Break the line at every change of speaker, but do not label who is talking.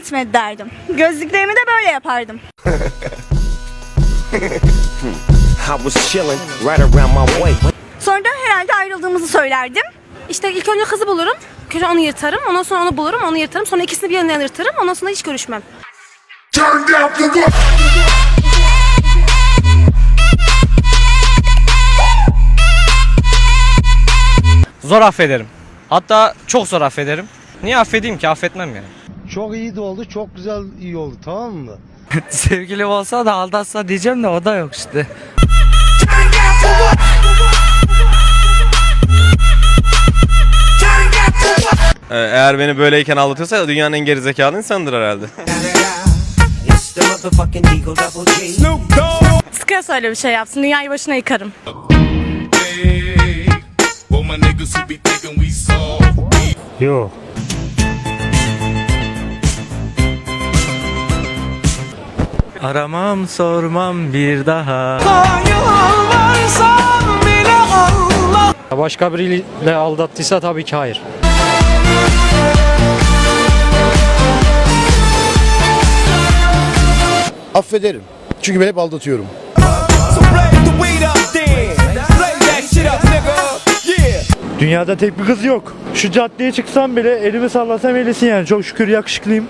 yetmedi derdim. Gözlüklerimi de böyle yapardım. Sonra da herhalde ayrıldığımızı söylerdim.
İşte ilk önce kızı bulurum. Önce onu yırtarım. Ondan sonra onu bulurum, onu yırtarım. Sonra ikisini bir yanına yırtarım. Ondan sonra hiç görüşmem.
Zor affederim. Hatta çok zor affederim. Niye affedeyim ki? Affetmem yani.
Çok iyi de oldu, çok güzel iyi oldu tamam mı?
Sevgilim olsa da aldatsa diyeceğim de o da yok işte.
Ee, Eğer beni böyleyken aldatıyorsa dünyanın en gerizekalı insanıdır herhalde.
It's the motherfucking Eagle Double G.
Sıkıyorsa öyle bir şey yapsın. Dünyayı başına yıkarım.
For
Aramam sormam bir daha.
Başka biriyle aldattıysa tabii ki hayır.
Affederim. Çünkü ben hep aldatıyorum.
Dünyada tek bir kız yok. Şu caddeye çıksam bile elimi sallasam elisin yani. Çok şükür yakışıklıyım.